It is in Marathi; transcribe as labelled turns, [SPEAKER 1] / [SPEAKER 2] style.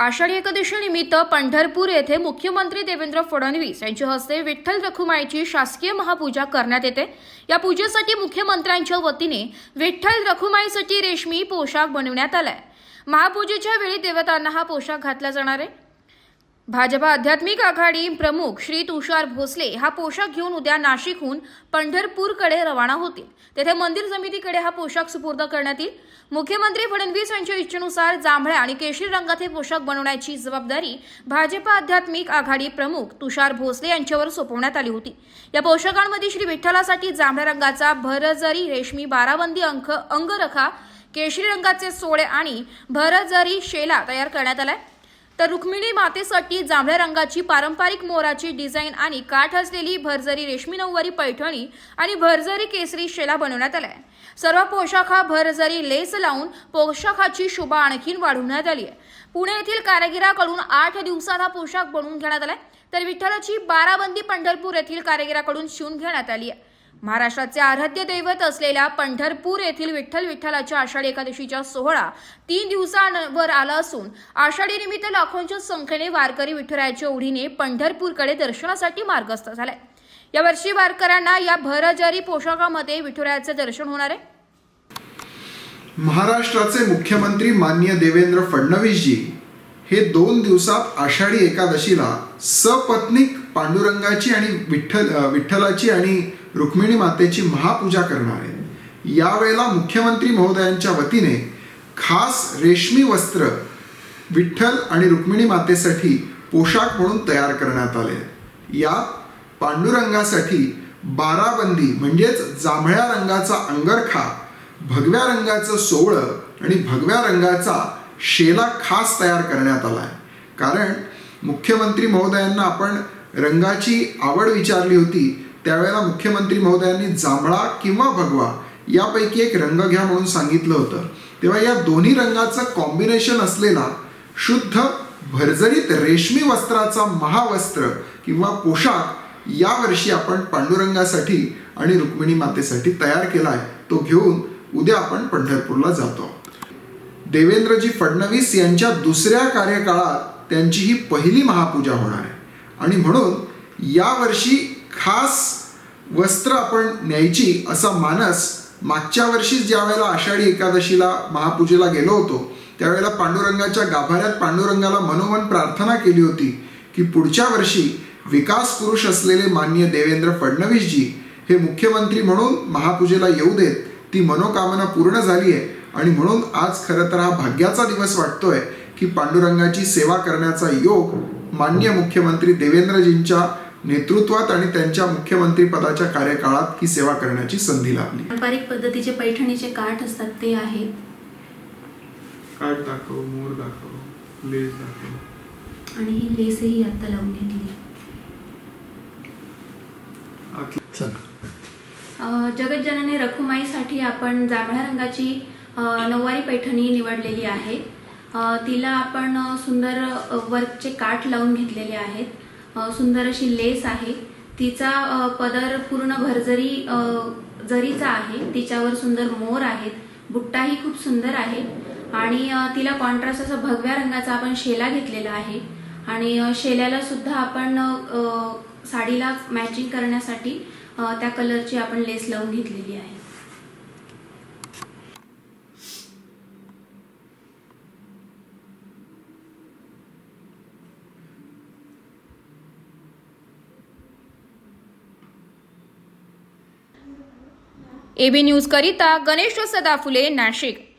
[SPEAKER 1] आषाढी एकादशीनिमित्त पंढरपूर येथे मुख्यमंत्री देवेंद्र फडणवीस यांच्या हस्ते विठ्ठल रखुमाईची शासकीय महापूजा करण्यात येते. या पूजेसाठी मुख्यमंत्र्यांच्या वतीने विठ्ठल रखुमाईसाठी रेशमी पोशाख बनवण्यात आलाय. महापूजेच्या वेळी देवतांना हा पोशाख घातला जाणार आहे. भाजपा आध्यात्मिक आघाडी प्रमुख श्री तुषार भोसले हा पोशाख घेऊन उद्या नाशिकहून पंढरपूरकडे रवाना होतील. तेथे मंदिर समितीकडे हा पोशाख सुपूर्द करण्यात येईल. मुख्यमंत्री फडणवीस यांच्या इच्छेनुसार जांभळ्या आणि केशरी रंगात हे पोशाख बनवण्याची जबाबदारी भाजपा आध्यात्मिक आघाडी प्रमुख तुषार भोसले यांच्यावर सोपवण्यात आली होती. या पोशाखांमध्ये श्री विठ्ठलासाठी जांभळ्या रंगाचा भरजरी रेशमी बाराबंदी अंक अंगरखा केशरी रंगाचे सोळे आणि भरजरी शेला तयार करण्यात आलाय. तर रुक्मिणी मातेसाठी जांभळ्या रंगाची पारंपरिक मोराची डिझाईन आणि काठ असलेली भरजरी रेशमी नऊवारी पैठणी आणि भरजरी केसरी शेला बनवण्यात आलाय सर्व पोशाख हा भरजरी लेस लावून पोशाखाची शोभा आणखीन वाढवण्यात आली आहे. पुणे येथील कारागिराकडून आठ दिवसात हा पोशाख बनवून घेण्यात आलाय तर विठ्ठलाची बाराबंदी पंढरपूर येथील कारागिराकडून शिवून घेण्यात आली आहे. महाराष्ट्राचे आराध्य दैवत असलेल्या पंढरपूर येथील विठ्ठल विठ्ठलाच्या आषाढी एकादशीचा सोहळा तीन दिवसांवर आला असून आषाढी निमित्त लाखोंच्या संख्येने वारकरी विठ्ठलाच्या ओढीने पंढरपूरकडे दर्शनासाठी मार्गस्थ झालाय यावर्षी वारकऱ्यांना या भरजारी पोशाखामध्ये विठुरायाचे दर्शन होणार आहे.
[SPEAKER 2] महाराष्ट्राचे मुख्यमंत्री मान्य देवेंद्र फडणवीसजी हे दोन दिवसात आषाढी एकादशीला सपत्नीक पांडुरंगाची आणि विठ्ठल विठ्ठलाची आणि रुक्मिणी मातेची महापूजा करणार. आहे यावेळेला मुख्यमंत्री महोदयांच्या वतीने खास रेशमी वस्त्र विठ्ठल आणि रुक्मिणी मातेसाठी पोशाख म्हणून तयार करण्यात आले. यात पांडुरंगासाठी बाराबंदी म्हणजेच जांभळ्या रंगाचा अंगरखा भगव्या रंगाचं सोवळं आणि भगव्या रंगाचा शेला खास तयार करण्यात आला आहे कारण मुख्यमंत्री महोदयांना आपण रंगाची आवड विचारली होती त्यावेळेला मुख्यमंत्री महोदयांनी जांभळा किंवा भगवा यापैकी एक रंग घ्या म्हणून सांगितलं होतं. तेव्हा या दोन्ही रंगाचं कॉम्बिनेशन असलेला शुद्ध भरजरीत रेशमी वस्त्राचा महावस्त्र किंवा पोशाख यावर्षी आपण पांडुरंगासाठी आणि रुक्मिणी मातेसाठी तयार केला आहे. तो घेऊन उद्या आपण पंढरपूरला जातो. देवेंद्रजी फडणवीस यांच्या दुसऱ्या कार्यकाळात त्यांची ही पहिली महापूजा होणार आहे. आणि म्हणून यावर्षी खास वस्त्र आपण न्यायची असा मानस मागच्या वर्षीच ज्या वेळेला आषाढी एकादशीला महापूजेला गेलो होतो त्यावेळेला पांडुरंगाच्या गाभाऱ्यात पांडुरंगाला मनोमन प्रार्थना केली होती की पुढच्या वर्षी विकास पुरुष असलेले मान्य देवेंद्र फडणवीसजी हे मुख्यमंत्री म्हणून महापूजेला येऊ देत ती मनोकामना पूर्ण झाली आहे आणि म्हणून आज खरं तर हा भाग्याचा दिवस वाटतोय की पांडुरंगाची सेवा करण्याचा योग मान्य मुख्यमंत्री देवेंद्रजींच्या नेतृत्वात आणि त्यांच्या मुख्यमंत्री पदाच्या कार्यकाळात ही सेवा करण्याची संधी लाभली.
[SPEAKER 3] पारंपरिक पद्धतीचे पैठणीचे काठ असतात ते आहे
[SPEAKER 4] काठ दाखव मोर दाखव लेस दाखव.
[SPEAKER 3] आणि ही लेसही आता लावून घेतली. जगज्जननी रखुमाईसाठी आपण जांभळ्या रंगाची अ, नऊवारी पैठणी निवडलेली आहे. तिला आपण सुंदर वर्कचे काठ लावून घेतलेले आहेत. सुंदर अशी लेस आहे. तिचा पदर पूर्ण भरजरी जरीचा आहे. तिच्यावर सुंदर मोर आहेत. बुट्टाही खूप सुंदर आहे. आणि तिला कॉन्ट्रास्ट असा भगव्या रंगाचा आपण शेला घेतलेला आहे. आणि शेल्याला सुद्धा आपण साडीला मॅचिंग करण्यासाठी त्या कलरची आपण लेस लावून घेतलेली आहे.
[SPEAKER 1] एबी न्यूज करिता गणेश सदाफुले नाशिक.